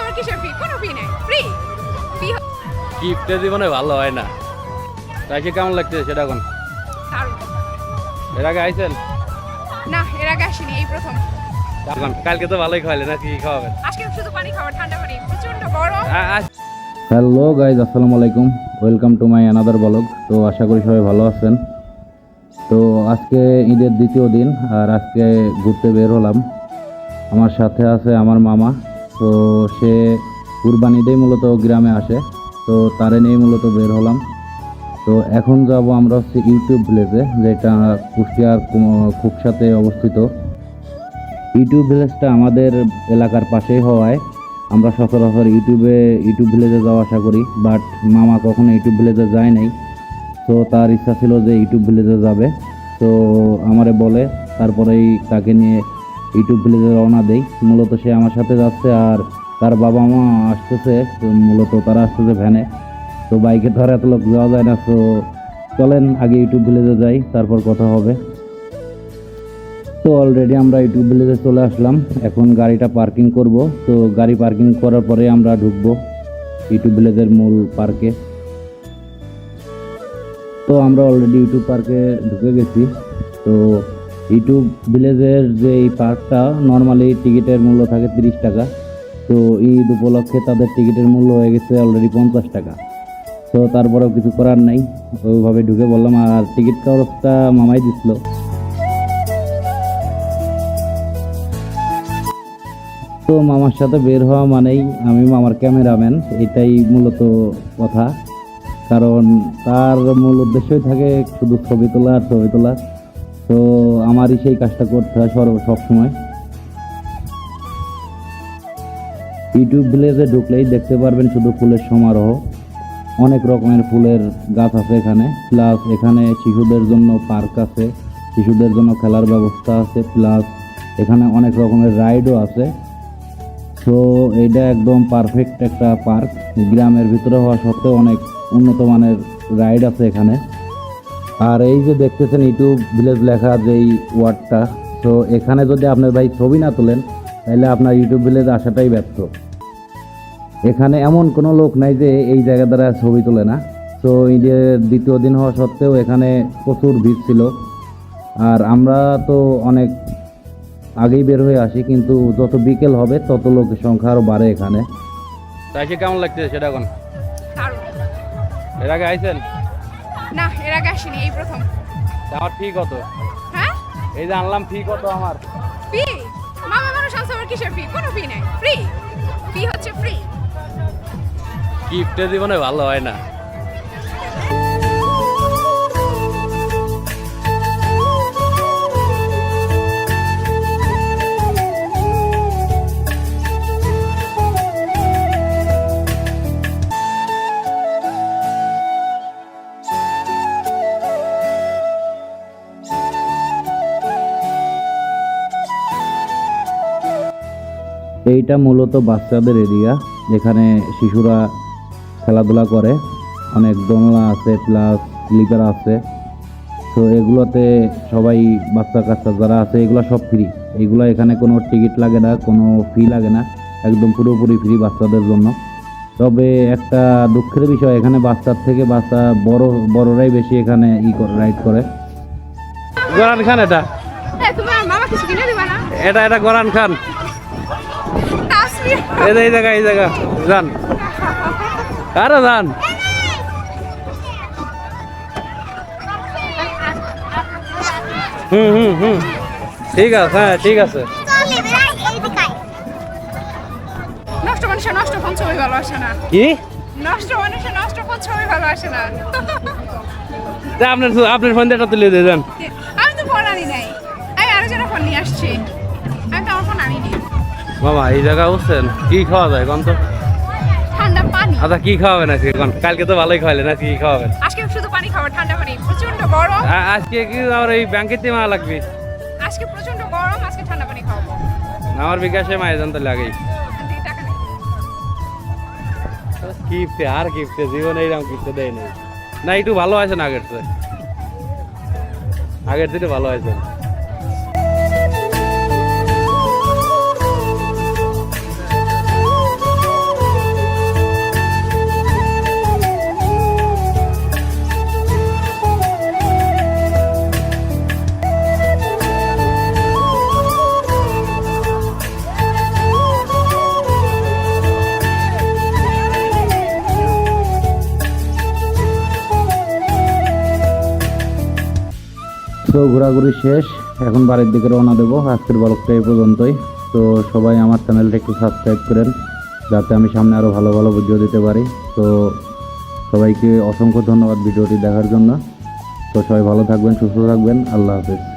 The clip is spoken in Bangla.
আবার কিসের ফি কোনো ফি নেই। ফ্রি ফি জীবনে ভালো হয় না। তাই সে কেমন লাগছে সেটা এখন দারুণ। এর আগে আইছেন? না এর আগে আসিনি এই প্রথম। এখন কালকে তো ভালোই খাওয়াইলেন না কি খাওয়াবেন? আজকে শুধু পানি খাবার ঠান্ডা পানি প্রচণ্ড গরম। হ্যালো গাইজ আসসালামু আলাইকুম। Welcome to my another blog তো আশা করি সবাই ভালো আছেন। তো আজকে ঈদের দ্বিতীয় দিন আর আজকে ঘুরতে বের হলাম। আমার সাথে আছে আমার মামা। তো সে কুরবানিতেই মূলত গ্রামে আসে। তো তারে নিয়েই মূলত বের হলাম। তো এখন যাব আমরা হচ্ছে ইউটিউব ভিলেজে, যেটা কুষ্টিয়ার খুবসাতে অবস্থিত। ইউটিউব ভিলেজটা আমাদের এলাকার পাশেই হওয়ায় আমরা সচরাচর ইউটিউবে, ইউটিউব ভিলেজে যাওয়া আশা করি। বাট মামা কখনো ইউটিউব ভিলেজে যায় নাই। তো তার ইচ্ছা ছিল যে ইউটিউব ভিলেজে যাবে। তো আমারে বলে, তারপরেই তাকে নিয়ে ইউটিউব ভিলেজে রওনা দেই। মূলত সে আমার সাথে যাচ্ছে আর তার বাবা মা আসতেছে মূলত তারা আসতেছে ভ্যানে। তো বাইকে ধরে এত লোক যাওয়া যায় না, তো চলেন, আগে ইউটিউব ভিলেজে যাই, তারপর কথা হবে। তো অলরেডি আমরা ইউটিউব ভিলেজে চলে আসলাম। এখন গাড়িটা পার্কিং করব। তো গাড়ি পার্কিং করার পরে আমরা ঢুকবো ইউটিউব ভিলেজের মূল পার্কে তো আমরা অলরেডি ইউটিউব পার্কে ঢুকে গেছি। তো ইউটিউব ভিলেজের যে এই পার্কটা নর্মালি টিকিটের মূল্য থাকে তিরিশ টাকা। তো ঈদ উপলক্ষে তাদের টিকিটের মূল্য হয়ে গেছে অলরেডি পঞ্চাশ টাকা। তো তারপরেও কিছু করার নাই, ওইভাবে ঢুকে বললাম, আর টিকিট খরচটা মামাই দিছিল। তো মামার সাথে বের হওয়া মানেই আমি মামার ক্যামেরাম্যান এটাই মূলত কথা। কারণ তার মূল উদ্দেশ্যই থাকে শুধু ছবি তোলা আর ছবি তোলা। তো আমারই সেই কাজটা করতে হয় সর্ব সবসময়। ইউটিউব ভিলেজে ঢুকলেই দেখতে পারবেন শুধু ফুলের সমারোহ। অনেক রকমের ফুলের গাছ আছে এখানে। প্লাস এখানে শিশুদের জন্য পার্ক আছে। শিশুদের জন্য খেলার ব্যবস্থা আছে। প্লাস এখানে অনেক রকমের রাইডও আছে। তো এটা একদম পারফেক্ট একটা পার্ক গ্রামের ভিতরে হওয়া সত্ত্বেও অনেক উন্নত মানের রাইড আছে এখানে। আর এই যে দেখতেছেন ইউটিউব ভিলেজ লেখা যেই ওয়ার্ডটা তো এখানে যদি আপনার ভাই ছবি না তোলেন তাহলে আপনার ইউটিউব ভিলেজ আসাটাই ব্যর্থ। এখানে এমন কোনো লোক নাই যে এই জায়গা দ্বারা ছবি তোলে না। তো ঈদের দ্বিতীয় দিন হওয়া সত্ত্বেও এখানে প্রচুর ভিড় ছিল। আর আমরা তো অনেক আগেই বের হয়ে আসি কিন্তু যত বিকেল হবে তত লোকের সংখ্যা আরও বাড়ে এখানে। তাই সে কেমন লাগছে সেটা এখন? এর আগে আইছেন? না এর আগে আসিনি এই প্রথম। আমার ফি কত? হ্যাঁ? এই যে আনলাম ফি কত আমার? ফি মামা মানুষ আছে আমার কিসের ফি কোনো ফি নেই। ফ্রি ফি হচ্ছে ফ্রি গিফটের জীবনে ভালো হয় না। এইটা মূলত বাচ্চাদের এরিয়া যেখানে শিশুরা খেলাধুলা করে। অনেক দোলনা আছে প্লাস স্লিপার আছে। তো এগুলোতে সবাই বাচ্চা কাচ্চা যারা আছে এগুলো সব ফ্রি এগুলো এখানে কোনো টিকিট লাগে না কোনো ফি লাগে না। একদম পুরোপুরি ফ্রি বাচ্চাদের জন্য। তবে একটা দুঃখের বিষয় এখানে বাচ্চার থেকে বাচ্চা বড় বড়রাই বেশি এখানে ই করে রাইড করে। গোরান খান এটা? এ তুমি আমার মামা কিছু কিনে দিবা না? এটা এটা গোরান খান। এই জায়গা এই জায়গা। যান। আরে যান। হুম হুম হুম। ঠিক আছে হ্যাঁ ঠিক আছে। নষ্ট মানুষের নষ্ট ফোন ছবি ভালো আসে না। কি? নষ্ট মানুষের নষ্ট ফোন ছবি ভালো আসে না। আপনার আপনার ফোন দিয়ে তুলে দিয়ে দেন আমি তো ফোন আনি নাই। আমি আরেকজনের ফোন নিয়ে আসছি। আমি তো আমার ফোন মামা এই জায়গা বুঝছেন কি খাওয়া যায় কোন তো? ঠান্ডা পানি। আচ্ছা কি খাওয়াবেন আজকে? কোন কালকে তো ভালোই খাওয়ালেন আজকে কি খাওয়াবেন? আজকে শুধু পানি খাবার ঠান্ডা পানি। প্রচণ্ড গরম। আজকে কি আমার এই ব্যাংকের থেকে মারা লাগবে? আজকে প্রচণ্ড গরম আজকে ঠান্ডা পানি খাওয়াবো। আমার বিকাশে মায়ের জানতে লাগেই। গিফটে আর গিফটে জীবনে এইরকম গিফটে দেয় না একটু ভালো আছে না আগের চেয়ে। আগের থেকে ভালো আছে তো ঘোরাঘুরি শেষ। এখন বাড়ির দিকে রওনা দেবো। আজকের ব্লগটা এই পর্যন্তই। তো সবাই আমার চ্যানেলটা একটু সাবস্ক্রাইব করেন, যাতে আমি সামনে আরও ভালো ভালো ভিডিও দিতে পারি। তো সবাইকে অসংখ্য ধন্যবাদ ভিডিওটি দেখার জন্য। তো সবাই ভালো থাকবেন, সুস্থ থাকবেন। আল্লাহ হাফেজ।